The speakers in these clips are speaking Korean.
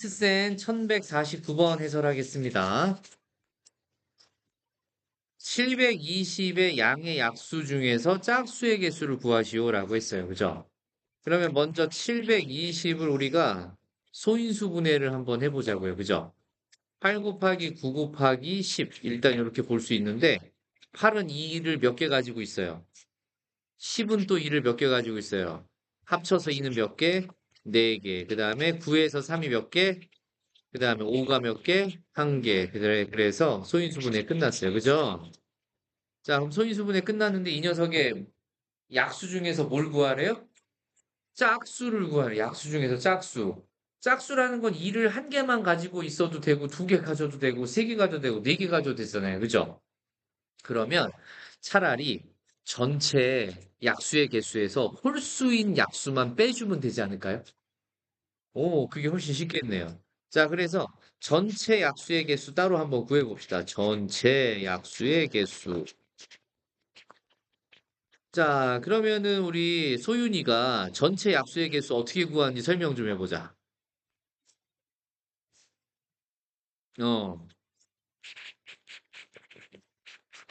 앰트센 1149번 해설하겠습니다. 720의 양의 약수 중에서 짝수의 개수를 구하시오라고 했어요. 그죠? 그러면 먼저 720을 우리가 소인수 분해를 한번 해보자고요. 그죠? 8 곱하기 9 곱하기 10 일단 이렇게 볼 수 있는데 8은 2를 몇 개 가지고 있어요. 10은 또 2를 몇 개 가지고 있어요. 합쳐서 2는 몇 개? 4개. 그 다음에 9에서 3이 몇 개? 그 다음에 5가 몇 개? 1개. 그래, 그래서 소인수분해 끝났어요. 그죠? 자, 그럼 소인수분해 끝났는데 이 녀석의 약수 중에서 뭘 구하래요? 짝수를 구하래. 약수 중에서 짝수. 짝수라는 건 2를 한 개만 가지고 있어도 되고, 두 개 가져도 되고, 세 개 가져도 되고, 네 개 가져도 되잖아요. 그죠? 그러면 차라리 전체 약수의 개수에서 홀수인 약수만 빼주면 되지 않을까요? 오, 그게 훨씬 쉽겠네요. 자, 그래서 전체 약수의 개수 따로 한번 구해봅시다. 전체 약수의 개수. 자, 그러면은 우리 소윤이가 전체 약수의 개수 어떻게 구하는지 설명 좀 해보자. 어,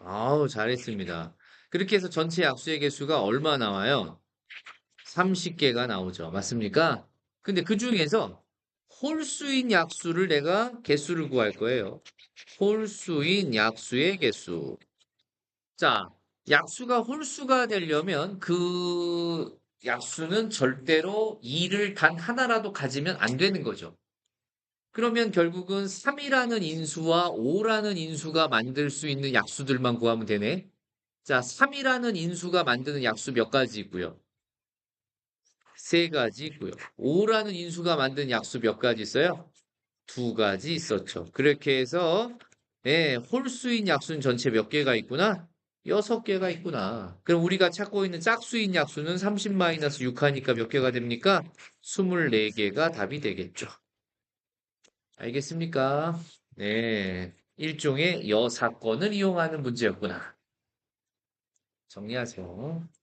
아우, 잘했습니다. 그렇게 해서 전체 약수의 개수가 얼마 나와요? 30개가 나오죠. 맞습니까? 근데 그 중에서 홀수인 약수를 내가 개수를 구할 거예요. 홀수인 약수의 개수. 자, 약수가 홀수가 되려면 그 약수는 절대로 2를 단 하나라도 가지면 안 되는 거죠. 그러면 결국은 3이라는 인수와 5라는 인수가 만들 수 있는 약수들만 구하면 되네. 자, 3이라는 인수가 만드는 약수 몇 가지 있고요. 세 가지 있고요. 5라는 인수가 만든 약수 몇 가지 있어요? 두 가지 있었죠. 그렇게 해서 예, 홀수인 약수는 전체 몇 개가 있구나? 여섯 개가 있구나. 그럼 우리가 찾고 있는 짝수인 약수는 30-6 하니까 몇 개가 됩니까? 24개가 답이 되겠죠. 알겠습니까? 네. 일종의 여사건을 이용하는 문제였구나. 정리하세요.